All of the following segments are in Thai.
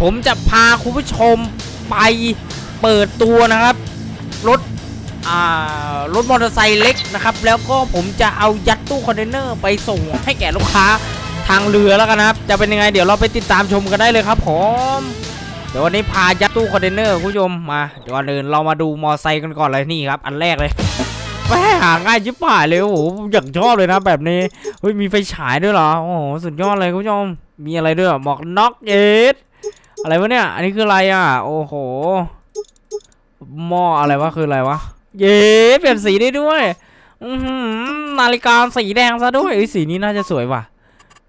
ผมจะพาคุณผู้ชมไปเปิดตัวนะครับ รถอ่ารถมอเตอร์ไซค์เล็กนะครับ แล้วก็ผมจะเอายัดตู้คอนเทนเนอร์ไปส่งให้แก่ลูกค้าทางเรือแล้วกันนะครับ จะเป็นยังไง เดี๋ยวเราไปติดตามชมกันได้เลยครับผมเดี๋ยววันนี้พายัดตู้คอนเทนเนอร์คุณผู้ชมมาเดี๋ยวก่อนอื่นเรามาดูมอเตอร์ไซค์กันก่อนเลยนี่ครับ อันแรกเลยแม่หาง่ายชิบหายเลยโอ้โหอยากชอบเลยนะ แบบนี้เฮ้ยมีไฟฉายด้วยเหรอโอ้โหสุดยอดเลยคุณผู้ชมมีอะไรด้วยหมวกน็อกเอส อะไรวะเนี่ย อันนี้คืออะไรอะ โอ้โห หม้ออะไรวะ คืออะไรวะ เย้เปลี่ยนสีได้ด้วย อืนาฬิกาสีแดงซะด้วยเอ้สีนี้น่าจะสวยว่ะ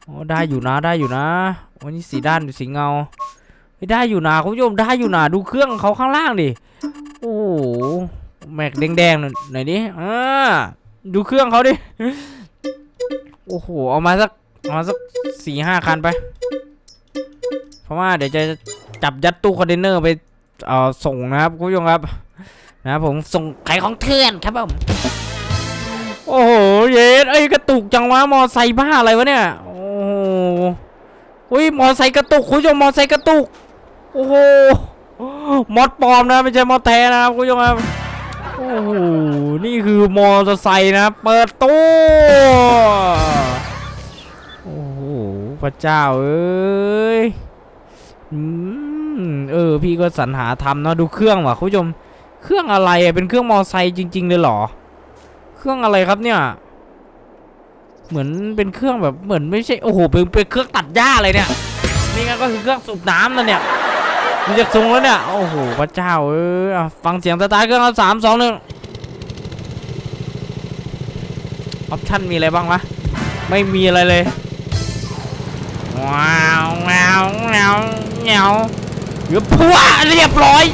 โอ้ได้อยู่นะ ได้อยู่นะวันนี้สีด้านสีเงาได้อยู่นะคุณผู้ชมได้อยู่นะดูเครื่องเขาข้างล่างดิ โอ้โหแม็กแดงๆหน่อยน่อยดิอ่าดูเครื่องเขาดิ โอ้โห เอามาสัก เอามาสักสี่ห้าคันไป ราะว่าเดี๋ยวจะจับยัดตู้คอนเทนเนอร์ไปเอ่อส่งนะครับคุณผู้ชมครับ นะครับผมส่งขายของเถื่อนครับผมโอ้โหเย็ดไอ้กระตุกจังวะมอไซค์บ้าอะไรวะเนี่ยโอ้โหอุ้ยมอไซค์กระตุกคุณผู้ชมมอไซค์กระตุกโอ้โหมอดปลอมนะไม่ใช่มอดแท้นะครับคุณผู้ชมครับโอ้โหนี่คือมอเตอร์ไซค์นะเปิดตู้โอ้โหพระเจ้าเอ้ย อืมเออ พี่ก็สรรหาทำเนาะดูเครื่องว่ะคุณผู้ชม เครื่องอะไรอะเป็นเครื่องมอไซค์จริง ๆ เลยเหรอ เครื่องอะไรครับเนี่ย เหมือนเป็นเครื่องแบบเหมือนไม่ใช่โอ้โหเป็นเป็นเครื่องตัดหญ้าเลยเนี่ยนี่ก็คือเครื่องสูบน้ำนั่นเนี่ยดูจากทรงแล้วเนี่ยโอ้โหพระเจ้าเออฟังเสียงสตาร์ทเครื่องสามสองหนึ่งออปชั่นมีอะไรบ้างวะไม่มีอะไรเลย ว้าวว้าวว้าวว้าวเดี๋ยวพัวเรียบร้อย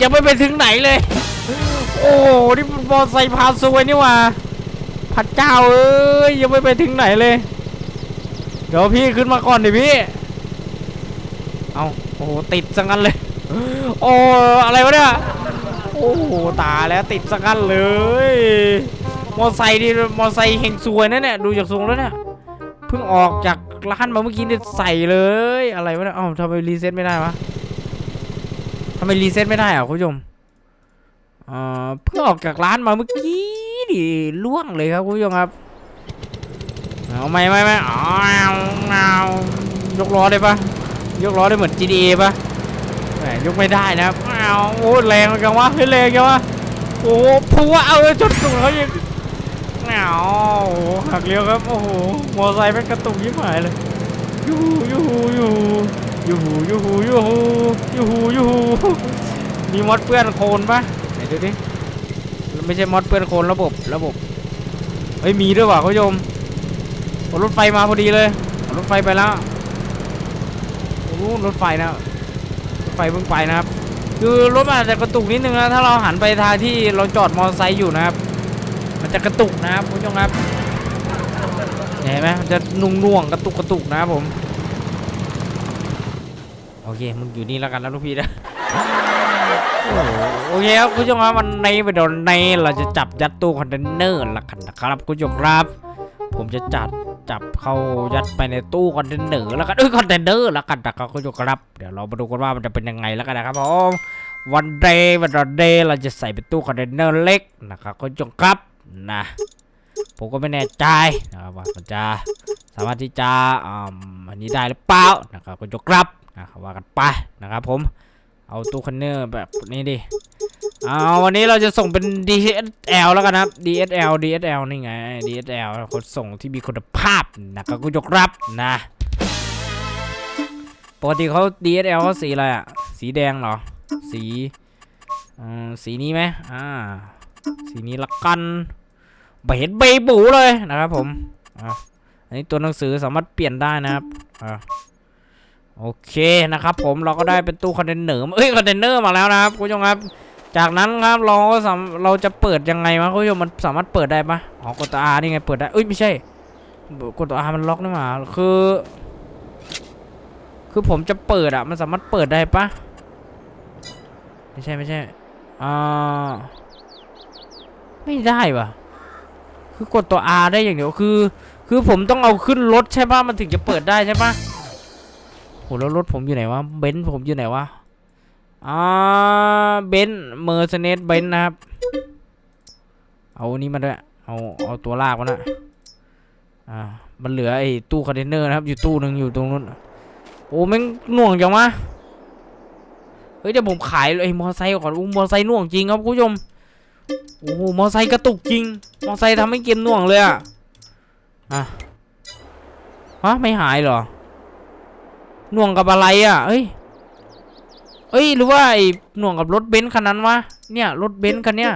ยังไม่ไปถึงไหนเลย โอ้นี่มันมอไซค์พาซวยนี่ว่าพระเจ้าเอ้ยยังไม่ไปถึงไหนเลย เดี๋ยวพี่ขึ้นมาก่อนดิพี่ เอาโอ้ติดสังกันเลย โอ้อะไรวะเนี่ย โอ้ตาแล้วติดสังกันเลย มอไซค์นี่มอไซค์เฮงซวยนะเนี่ยดูจากทรงแล้วเนี่ยเพิ่งออกจากร้านมาเมื่อกี้เนี่ยใส่เลยอะไรวะเนี่ยอ้าทำไมรีเซ็ตไม่ได้วะทำไมรีเซ็ตไม่ได้อะคุณผู้ชมเอ่อเพิ่งออกจากร้านมาเมื่อกี้ดิล่วงเลยครับคุณผู้ชมครับเอาไม่ไม่ไม่เอาเอายกล้อได้ปะยกล้อได้เหมือน GTA ปะแหมยกไม่ได้นะครับเอาโอ้แรงจังวะเฮ้ยแรงจังวะโอ้พัวเอาชนตูดเขาอีก เอาโอ้หักเลี้ยวครับ โอ้โหมอไซค์เป็นกระตุกยิ่งหายเลยยูยูยูยูหูยูหูยูหูยูหูยูหูมีมอดเปื้อนโคลนปะไหนดูดิไม่ใช่มอดเปื้อนโคลนระบบระบบเฮ้ยมีด้วยว่ะคุณผู้ชมรถไฟมาพอดีเลยรถไฟไปแล้วโอ้รถไฟนะรถไฟเพิ่งไปนะครับ คือรถอาจจะกระตุกนิดนึงนะถ้าเราหันไปทางที่เราจอดมอเตอร์ไซค์อยู่นะครับ มันจะกระตุกนะครับคุณผู้ชมครับเห็นไหมมันจะนุ่งน่วงกระตุกกระตุกนะครับผม โอเคมึงอยู่นี่แล้วกันนะลูกพี่นะโอเคครับคุณผู้ชมครับวันนี้ไปโดนในเราจะจับยัดตู้คอนเทนเนอร์ละกันนะครับคุณผู้ชมครับ ผมจะจัดจับเข้ายัดไปในตู้คอนเทนเนอร์แล้วกันเอ้ยคอนเทนเนอร์และกันนะครับคุณผู้ชมครับเดี๋ยวเรามาดูกันว่ามันจะเป็นยังไงแล้วกันนะครับผมวันเดย์วันเดย์เราจะใส่เป็นตู้คอนเทนเนอร์เล็กนะครับคุณผู้ชมครับ นะผมก็ไม่แน่ใจนะครับว่ามันจะสามารถที่จะอ่าอันนี้ได้หรือเปล่านะครับคุณผู้ชมครับนะครับว่ากันไปนะครับผมเอาตู้คอนเนอร์แบบนี้ดิเอาวันนี้เราจะส่งเป็น DSL แล้วกันนะครับ DSL DSL นี่ไง DSL คนส่งที่มีคุณภาพนะครับคุณยกรับนะปกติเขา DSL เขาสีอะไรอะ สีแดงเหรอ สีอืมสีนี้ไหมอ่า สีนี้ละกัน เห็นใบบูเลยนะครับผมอันนี้ตัวหนังสือสามารถเปลี่ยนได้นะครับอโอเคนะครับ ผมเราก็ได้เป็นตู้คอนเทนเนอร์เอ้ยคอนเทนเนอร์มาแล้วนะครับคุณผู้ชมครับ จากนั้นครับเราก็สามเราจะเปิดยังไงวะคุณผู้ชมมันสามารถเปิดได้ปะอ๋อกดตัว R นี่ไงเปิดได้เอ้ยไม่ใช่กดตัว R มันล็อกนี่หว่าคือ คือผมจะเปิดอะมันสามารถเปิดได้ปะไม่ใช่ไม่ใช่อ่าไม่ได้วะ คือกดตัว R ได้อย่างเดียวคือ คือผมต้องเอาขึ้นรถใช่ปะมันถึงจะเปิดได้ใช่ปะโหแล้วรถผมอยู่ไหนวะเบนซ์ผมอยู่ไหนวะอ่าเบนซ์เมอร์เซเนสเบนซ์นะครับ เอาอันนี้มาด้วยเอาเอาตัวลากมันะอ่ามันเหลือไอ้ตู้คอนเทนเนอร์นะครับ อยู่ตู้หนึ่งอยู่ตรงนู้นโอ้แม่งหน่วงจังวะเฮ้ยเดี๋ยวผมขายไอ้มอไซค์ก่อนอู้มอไซค์หน่วงจริงครับคุณผู้ชม โอ้มอไซค์กระตุกจริง มอไซค์ทำให้เกมน่วงเลยอะอะฮะไม่หายเหรอ น่วงกับอะไรอะเอ้ยเอ้ยหรือว่าไอ้หน่วงกับรถเบนซ์คันนั้นวะเนี่ยรถเบนซ์คันเนี้ย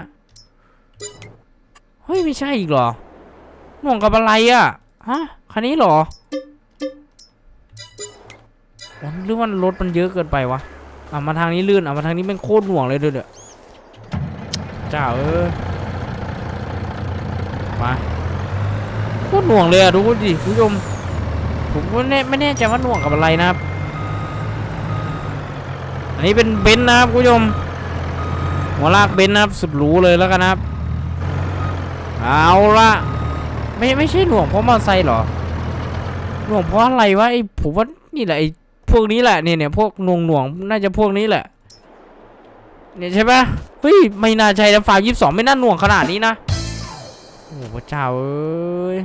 เฮ้ยไม่ใช่อีกเหรอหน่วงกับอะไรอะฮะคันนี้เหรอหรือว่ารถมันเยอะเกินไปวะอะมาทางนี้ลื่นอะมาทางนี้แม่งโคตรหน่วงเลยเด้อ เจ้าเออมาโคตรหน่วงเลยอะดูดิคุณผู้ชมผมก็แน่ไม่แน่ใจว่าหน่วงกับอะไรนะครับ อันนี้เป็นเบนซ์นะครับคุณผู้ชมหัวลากเบนซ์นะครับสุดหรูเลยแล้วกันนะครับ เอาละไม่ไม่ใช่หน่วงเพราะมอเตอร์ไซค์เหรอหน่วงเพราะอะไรวะไอ้ผมว่านี่แหละไอ้พวกนี้แหละเนี่ยเนี่ยพวกหน่วงหน่วงน่าจะพวกนี้แหละ เนี่ยใช่ปะเฮ้ยไม่น่าใช่นะฝ่ายยี่สิบสองไม่น่าหน่วงขนาดนี้นะโอ้พระเจ้าเอ้ย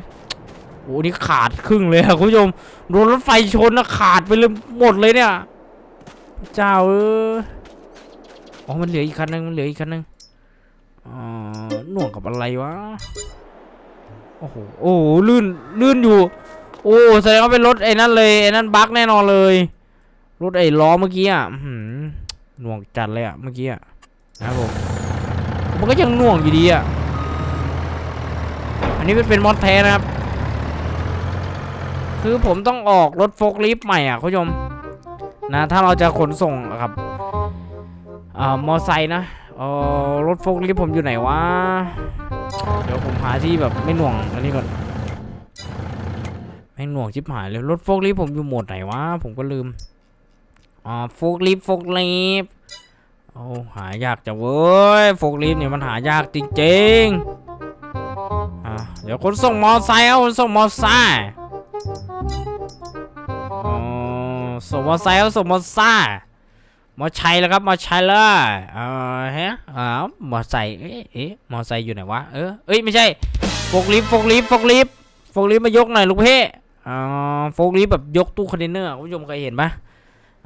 โอ้นี่ขาดครึ่งเลยอะคุณผู้ชมโดนรถไฟชนนะขาดไปเลยหมดเลยเนี่ยพระเจ้าเอออ๋อมันเหลืออีกคันนึงมันเหลืออีกคันนึงอ่าหน่วงกับอะไรวะโอ้โหโอ้ลื่นลื่นอยู่ โอ้แสดงว่าเป็นรถไอ้นั่นเลยไอ้นั่นบั๊กแน่นอนเลย รถไอ้ล้อเมื่อกี้อะ หน่วงจัดเลยอะเมื่อกี้อะนะครับผมมันก็ยังหน่วงอยู่ดีอะอันนี้เป็นเป็นมอสแท้นะครับ คือผมต้องออกรถโฟล์คลิฟต์ใหม่อะคุณผู้ชมนะถ้าเราจะขนส่งครับอ่ามอไซค์นะเออรถโฟล์คลิฟต์ผมอยู่ไหนวะเดี๋ยวผมหาที่แบบไม่หน่วงอันนี้ก่อนไม่หน่วงชิบหายเลยรถโฟล์คลิฟต์ผมอยู่หมดไหนวะผมก็ลืม อ่าโฟล์คลิฟต์โฟล์คลิฟต์โอ้หายากจังเว้ยฟล์คลิฟต์เนี่ยมันหายากจริงๆอ่าเดี๋ยวขนส่งมอไซค์เอาขนส่งมอไซค์อ๋อส่งมอไซค์เอาส่งมอไซค์มอชัยแล้วครับมอชัยเลยเออฮะอ๋อมอไซค์เอ๊ะเอ๊ะมอไซค์อยู่ไหนวะเออเอ้ยไม่ใช่โฟกลิฟต์โฟกลิฟต์โฟกลิฟต์โฟกลิฟต์มายกหน่อยลูกเพ่อ๋อโฟกลิฟต์แบบยกตู้คอนเทนเนอร์คุณผู้ชมเคยเห็นปะ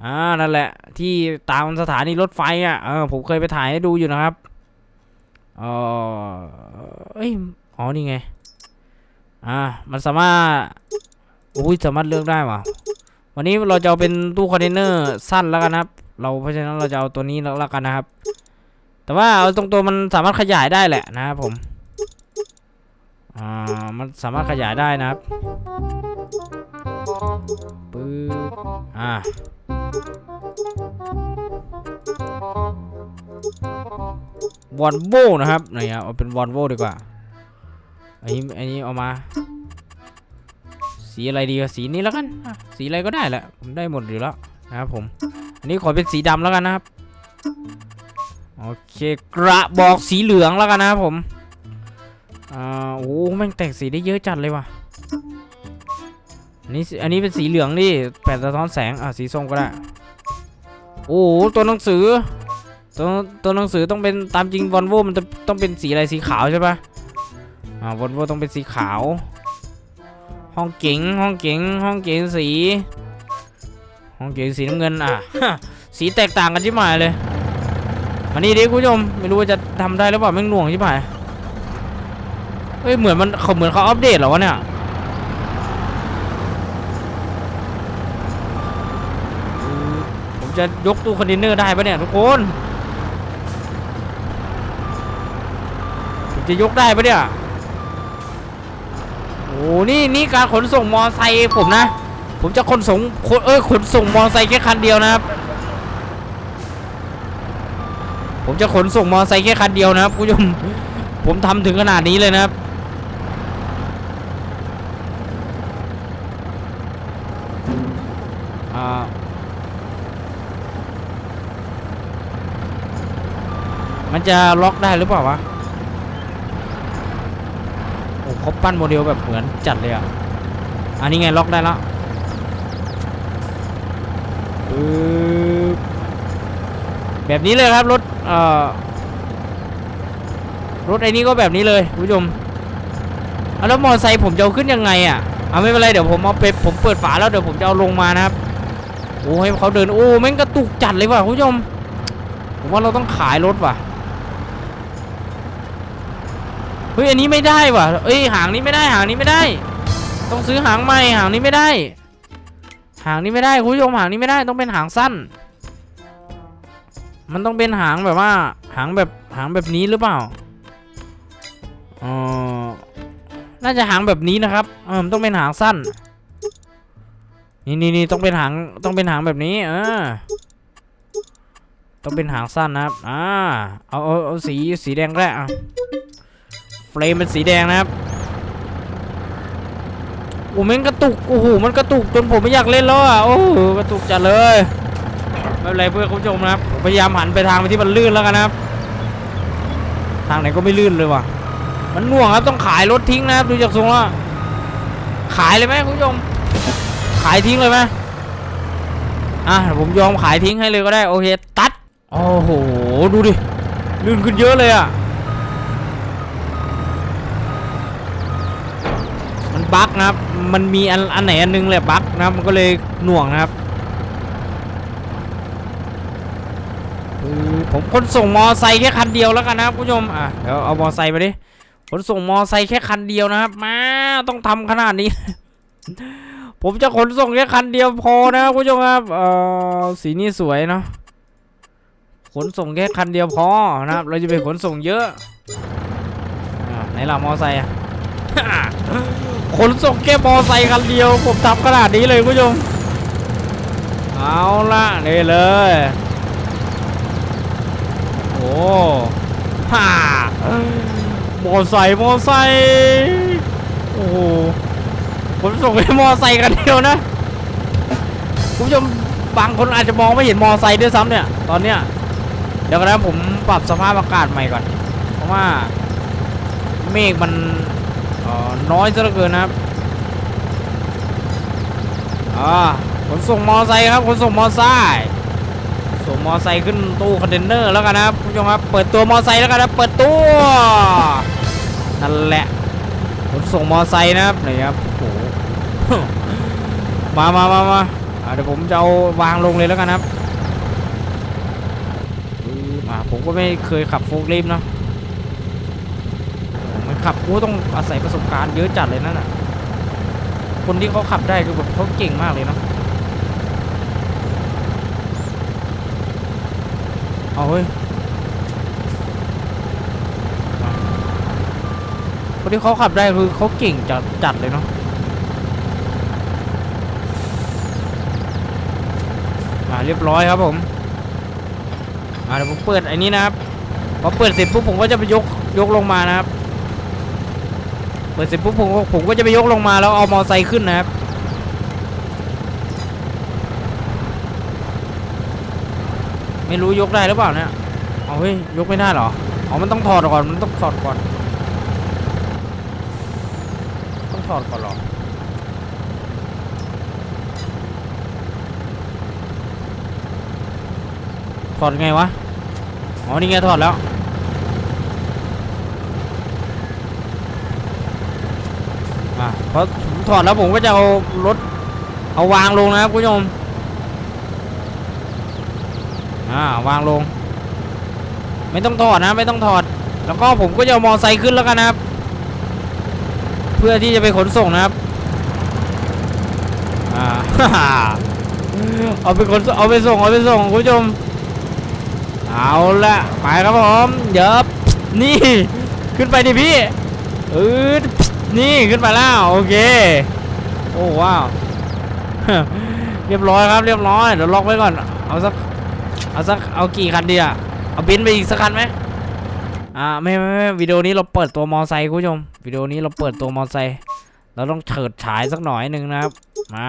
อ่านั่นแหละ ที่ตามสถานีรถไฟอะเออผมเคยไปถ่ายให้ดูอยู่นะครับเออเอ้ยอ๋อนี่ไงอ่ามันสามารถอุ้ยสามารถเลือกได้ว่ะวันนี้เราจะเอาเป็นตู้คอนเทนเนอร์สั้นแล้วกันครับ เราเพราะฉะนั้นเราจะเอาตัวนี้ล้วแล้วกันนะครับ แต่ว่าเอาตรงตัวมันสามารถขยายได้แหละนะครับผมอ่ามันสามารถขยายได้นะครับปึ๊บอ่า วอนโวนะครับไหนอะเอาเป็นวอนโวดีกว่า อันนี้อันนี้เอามา สีอะไรดีอะสีนี้แล้วกัน สีอะไรก็ได้แหละ ผมได้หมดอยู่แล้วนะครับผม อันนี้ขอเป็นสีดำแล้วกันนะครับ โอเคกระบอกสีเหลืองแล้วกันนะครับผม อ่า โอ้แม่งแต่งสีได้เยอะจัดเลยว่ะ อันนี้อันนี้เป็นสีเหลืองนี่แผ่นสะท้อนแสง อะสีส้มก็ได้ โอ้โหตัวหนังสือ ตัวตัวหนังสือต้องเป็นตามจริงวอลโวมันจะต้องเป็นสีอะไรสีขาวใช่ปะอ่าวอลโวต้องเป็นสีขาว ห้องเก๋งห้องเก๋งห้องเก๋งสี ห้องเก๋งสีน้ำเงินอะสีแตกต่างกันชิบหายเลยมานี่ดิคุณผู้ชมไม่รู้ว่าจะทำได้หรือเปล่าแม่งหน่วงชิบหายเฮ้ยเหมือนมันเขาเหมือนเขาอัปเดตเหรอวะเนี่ย ผมจะยกตู้คอนเทนเนอร์ได้ปะเนี่ยทุกคนผมจะยกได้ปะเนี่ยโอ้นี่นี่การขนส่งมอไซค์ผมนะ ผมจะขนส่งเอ้ยขนส่งมอไซค์แค่คันเดียวนะครับ ผมจะขนส่งมอไซค์แค่คันเดียวนะครับคุณผู้ชมผมทำถึงขนาดนี้เลยนะครับ อ่า มันจะล็อกได้หรือเปล่าวะโอ้เขาปั้นโมเดลแบบเหมือนจัดเลยอะ อันนี้ไงล็อกได้แล้วแบบนี้เลยครับรถเอ่อรถไอ้นี้ก็แบบนี้เลยคุณผู้ชมเอาแล้วมอเตอร์ไซค์ผมจะเอาขึ้นยังไงอะเอาไม่เป็นไรเดี๋ยวผมเอาไปผมเปิดฝาแล้วเดี๋ยวผมจะเอาลงมานะครับโอ้ให้เขาเดินโอ้แม่งกระตุกจัดเลยว่ะคุณผู้ชมผมว่าเราต้องขายรถว่ะ เฮ้ยอันนี้ไม่ได้ว่ะเอ้ยหางนี้ไม่ได้หางนี้ไม่ได้ ต้องซื้อหางใหม่หางนี้ไม่ได้ หางนี้ไม่ได้คุณผู้ชมหางนี้ไม่ได้ต้องเป็นหางสั้น มันต้องเป็นหางแบบว่า หางแบบหางแบบนี้หรือเปล่าเออน่าจะหางแบบนี้นะครับเออต้องเป็นหางสั้น นี่นี่นี่ต้องเป็นหางต้องเป็นหางแบบนี้เออต้องเป็นหางสั้นนะครับ อ่า เอาเอาเอาสีสีแดงแรกอะ เฟรมเป็นสีแดงนะครับโอ้แม่งกระตุกโอ้โหมันกระตุกจนผมไม่อยากเล่นแล้วอะโอ้โหกระตุกจัดเลยไม่เป็นไรเพื่อนคุณผู้ชมนะครับผมพยายามหันไปทางที่มันลื่นแล้วกันนะครับ ทางไหนก็ไม่ลื่นเลยว่ะ มันน่วงครับต้องขายรถทิ้งนะครับดูจากทรงแล้วขายเลยไหมคุณผู้ชม ขายทิ้งเลยไหมอะผมยอมขายทิ้งให้เลยก็ได้โอเคตัดโอ้โหดูดิลื่นขึ้นเยอะเลยอะ มัน บั๊กนะครับ มันมีอันอันไหนอันนึงแหละบั๊กนะครับ มันก็เลยหน่วงนะครับผมขนส่งมอไซค์แค่คันเดียวแล้วกันนะครับคุณผู้ชมอะเดี๋ยวเอามอไซค์มาดิขนส่งมอไซค์แค่คันเดียวนะครับ มาต้องทำขนาดนี้ ผมจะขนส่งแค่คันเดียวพอนะครับคุณผู้ชมครับเอ่อสีนี้สวยเนาะขนส่งแค่คันเดียวพอนะครับ เราจะไปขนส่งเยอะอะไหนล่ะมอไซค์อะ ขนส่งแค่มอไซคันเดียวผมทำขนาดนี้เลยคุณผู้ชมเอาละนี่เลยโอ้ฮ่ามอไซมอไซโอ้โหผมส่งไปมอไซค์กันเดียวนะคุณผู้ชมบางคนอาจจะมองไม่เห็นมอไซค์ด้วยซ้ำเนี่ยตอนเนี้ยเดี๋ยวกันนะผมปรับสภาพอากาศใหม่ก่อน เพราะว่าเมฆมัน น้อยซะเหลือเกินนะครับอ่าขนส่งมอไซค์ครับขนส่งมอไซค์ส่งมอไซค์ขึ้นตู้คอนเทนเนอร์แล้วกันนะครับคุณผู้ชมครับเปิดตัวมอไซค์แล้วกันนะเปิดตัวนั่นแหละขนส่งมอไซค์นะครับนี่ครับโอ้โหมามามามาเดี๋ยวผมจะเอาวางลงเลยแล้วกันครับอือผมก็ไม่เคยขับโฟล์คลิฟต์เนาะ ขับกูต้องอาศัยประสบการณ์เยอะจัดเลยนั่นน่ะ คนที่เขาขับได้คือแบบเขาเก่งมากเลยเนาะเอาเฮ้ยคนที่เขาขับได้คือเขาเก่งจัดจัดเลยเนาะมาเรียบร้อยครับผมอ่าเดี๋ยวผมเปิดไอ้นี้นะครับพอเปิดเสร็จปุ๊บผมก็จะไปยกยกลงมานะครับ ปิดเสร็จปุ๊บผมผมก็จะไปยกลงมาแล้วเอามอไซค์ขึ้นนะครับไม่รู้ยกได้หรือเปล่าเนี่ยเอาเฮ้ยยกไม่ได้หรออ๋อมันต้องถอดก่อนมันต้องถอดก่อน ต้องถอดก่อนหรอถอดไงวะอ๋อนี่ไงถอดแล้ว อะ พอผมถอดแล้วผมก็จะเอารถเอาวางลงนะครับคุณผู้ชมอ่าวางลง ไม่ต้องถอดนะไม่ต้องถอด แล้วก็ผมก็จะมอไซค์ขึ้นแล้วกันนะครับ เพื่อที่จะไปขนส่งนะครับอ่าเอาไปขนเอาไปส่งเอาไปส่งคุณผู้ชมเอาละไปครับผมเดี๋ยวนี่ขึ้นไปดิพี่เออ นี่ขึ้นมาแล้วโอเค โอ้ว้าว เรียบร้อยครับเรียบร้อยเดี๋ยวล็อกไว้ก่อน เอาสัก เอาสัก เอากี่คันดีอะเอาบินไปอีกสักคันไหมอ่าไม่ไม่ไม่วิดีโอนี้เราเปิดตัวมอไซค์คุณผู้ชม วิดีโอนี้เราเปิดตัวมอไซค์ เราต้องเฉิดฉายสักหน่อยหนึ่งนะครับ มา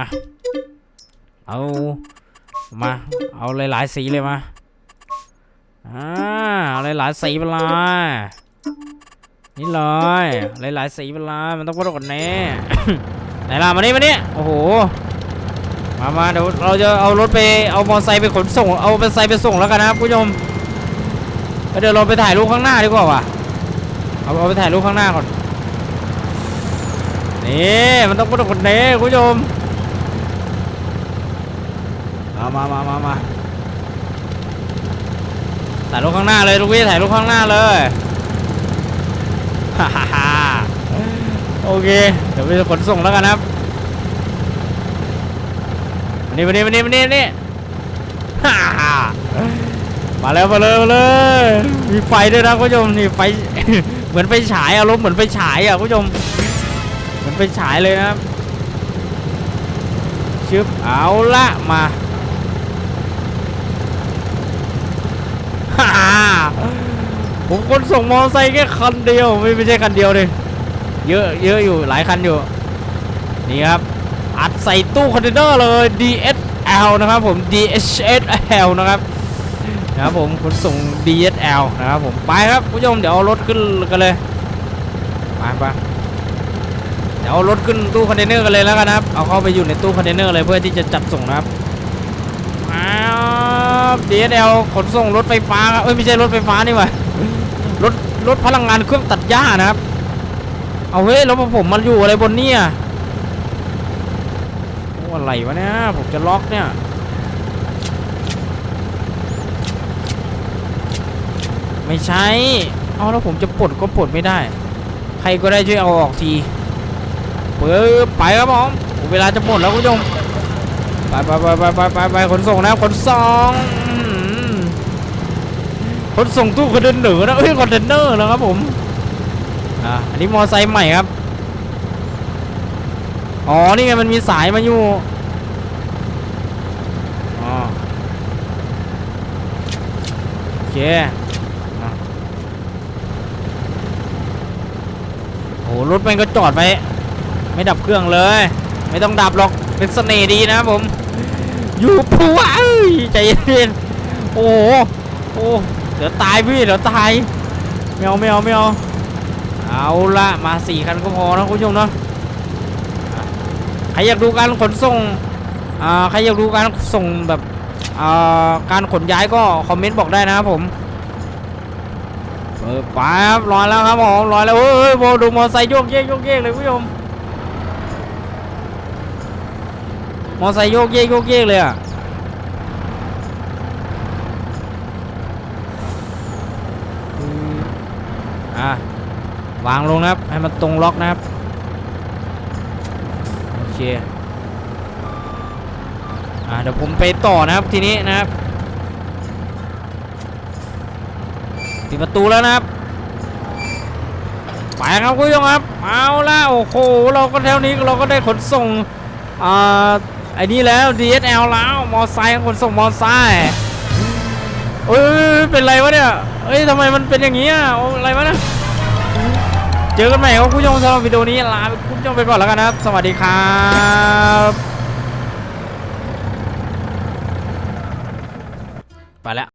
เอา มา เอาหลายๆสีเลยมา อ่า เอาหลายๆสีไปเลย นี่เลยหลายๆสีไปเลยมันต้องพูดกันแน่ไหนล่ะมานี่มานี่โอ้โหมามาเดี๋ยวเราจะเอารถไปเอามอเตอร์ไซค์ไปขนส่ง เอาไปไซค์ไปส่งแล้วกันนะครับผู้ชมเดี๋ยวเราไปถ่ายรูปข้างหน้าดีกว่าว่ะเอาเอาไปถ่ายรูปข้างหน้าก่อนนี่มันต้องเป็นคนนี้คุณผู้ชมเอามามามามาถ่ายรูปข้างหน้าเลยลูกพี่ถ่ายรูปข้างหน้าเลย โอเค เดี๋ยวไปขนส่งแล้วกันครับวันนี้วันนี้วันนี้วันนี้นี่มาแล้วมาเลยมาเลยมีไฟด้วยนะคุณผู้ชมนี่ไฟเหมือนไฟฉายอารมณ์เหมือนไฟฉายอะคุณผู้ชมเหมือนไฟฉายเลยนะครับชึบเอาละมาฮ่า ผมคนส่งมอไซค์แค่คันเดียวไม่ไม่ใช่คันเดียวเลยเยอะเยอะอยู่หลายคันอยู่นี่ครับอัดใส่ตู้คอนเทนเนอร์เลย DSL นะครับผม DHL นะครับนะครับผมขนส่ง DSL นะครับผมไปครับผู้ชมเดี๋ยวเอารถขึ้นกันเลยไปไปเดี๋ยวเอารถขึ้นตู้คอนเทนเนอร์กันเลยแล้วกันนะครับเอาเข้าไปอยู่ในตู้คอนเทนเนอร์เลยเพื่อที่จะจัดส่งนะครับอ้า DSL ขนส่งรถไฟฟ้าครับเอ้ยไม่ใช่รถไฟฟ้านี่หว่า รถรถพลังงานเครื่องตัดหญ้านะครับ เอาเฮ้ยแล้วผมมาอยู่อะไรบนเนี่ยโอ้อะไรวะเนี่ยผมจะล็อกเนี่ยไม่ใช่เอาแล้วผมจะปลดก็ปลดไม่ได้ ใครก็ได้ช่วยเอาออกทีเปิดไปครับผมเวลาจะหมดแล้วคุณผู้ชมไปไปไปไปไปไปไปขนส่งนะขนส่ง ขนส่งตู้คอนเทนเนอร์นะเอ้ยคอนเทนเนอร์นะครับผมอ่าอันนี้มอไซค์ใหม่ครับอ๋อนี่ไงมันมีสายมาอยู่อ๋อโอเคอโอ้รถมันก็จอดไว้ไม่ดับเครื่องเลย ไม่ต้องดับหรอกเป็นเสน่ห์ดีนะผมอยู่ผัวเอ้ยใจเย็นโอ้โหโอ้ เดี๋ยวตายพี่เดี๋ยวตายไม่เอาไม่เอาไม่เอาเอาละมาสี่คันก็พอนะคุณผู้ชมเนาะใครอยากดูการขนส่งอ่าใครอยากดูการส่งแบบอ่าการขนย้ายก็คอมเมนต์บอกได้นะครับผมเออไปครับรอแล้วครับผมรอแล้วเฮ้ยโบดูมอไซค์โยกเยกโยกเยกเลยคุณผู้ชมมอไซค์โยกเยกโยกเยกเลยอะ วางลงนะครับ ให้มันตรงล็อกนะครับ โอเค อ่เดี๋ยวผมไปต่อนะครับทีนี้นะครับปิดประตูแล้วนะครับ ไปครับคุณผู้ชมครับ เอาละโอ้โห เราก็แถวนี้เราก็ได้ขนส่ง อ่าไอ้นี่แล้ว DSL แล้ว มอไซค์ขนส่งมอไซค์เอ้ย เป็นไรวะเนี่ย เอ้ยทำไมมันเป็นอย่างนี้อะอะไรวะเนี่ย จอกันใหม่ครับคุณผู้ชมสำหรับวิดีโอนี้ลาคุณผู้ชมไปก่อนแล้วกันนะครับ สวัสดีครับ ไปแล้ว